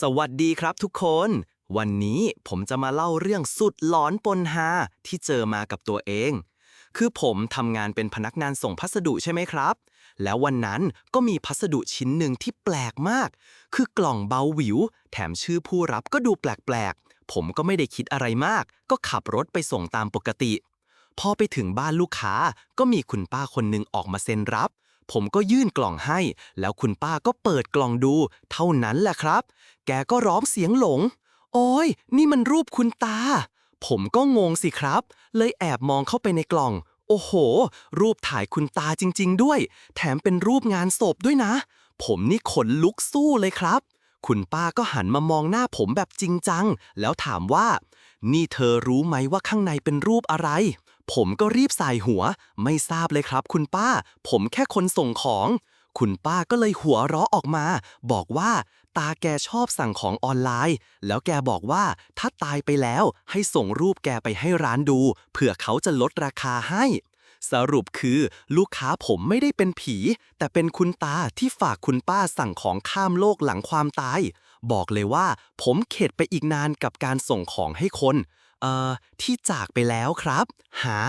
สวัสดีครับทุกคน วันนี้ผมจะมาเล่าเรื่องสุดหลอนปนฮาที่เจอมากับตัวเอง คือผมทำงานเป็นพนักงานส่งพัสดุใช่ไหมครับ แล้ววันนั้นก็มีพัสดุชิ้นหนึ่งที่แปลกมาก คือกล่องเบาหวิว แถมชื่อผู้รับก็ดูแปลกๆ ผมก็ไม่ได้คิดอะไรมาก ก็ขับรถไปส่งตามปกติ พอไปถึงบ้านลูกค้าก็มีคุณป้าคนหนึ่งออกมาเซ็นรับ ผมก็ยื่นกล่องให้ แล้วคุณป้าก็เปิดกล่องดู เท่านั้นแหละครับ แกก็ร้องเสียงหลง โอ้ย นี่มันรูปคุณตา ผมก็งงสิครับ เลยแอบมองเข้าไปในกล่อง โอ้โห รูปถ่ายคุณตาจริง ๆ ด้วย แถมเป็นรูปงานศพด้วยนะ ผมนี่ขนลุกสู้เลยครับ คุณป้าก็หันมามองหน้าผมแบบจริงจัง แล้วถามว่า นี่เธอรู้ไหมว่าข้างในเป็นรูปอะไร ผมก็รีบสายหัว ไม่ทราบเลยครับคุณป้า ผมแค่คนส่งของ คุณป้าก็เลยหัวเราะออกมา บอกว่าตาแกชอบสั่งของออนไลน์ แล้วแกบอกว่าถ้าตายไปแล้วให้ส่งรูปแกไปให้ร้านดู เผื่อเขาจะลดราคาให้ สรุปคือลูกค้าผมไม่ได้เป็นผี แต่เป็นคุณตาที่ฝากคุณป้าสั่งของข้ามโลกหลังความตาย บอกเลยว่าผมเข็ดไปอีกนานกับการส่งของให้คน เอ่อ ที่จากไปแล้วครับ หา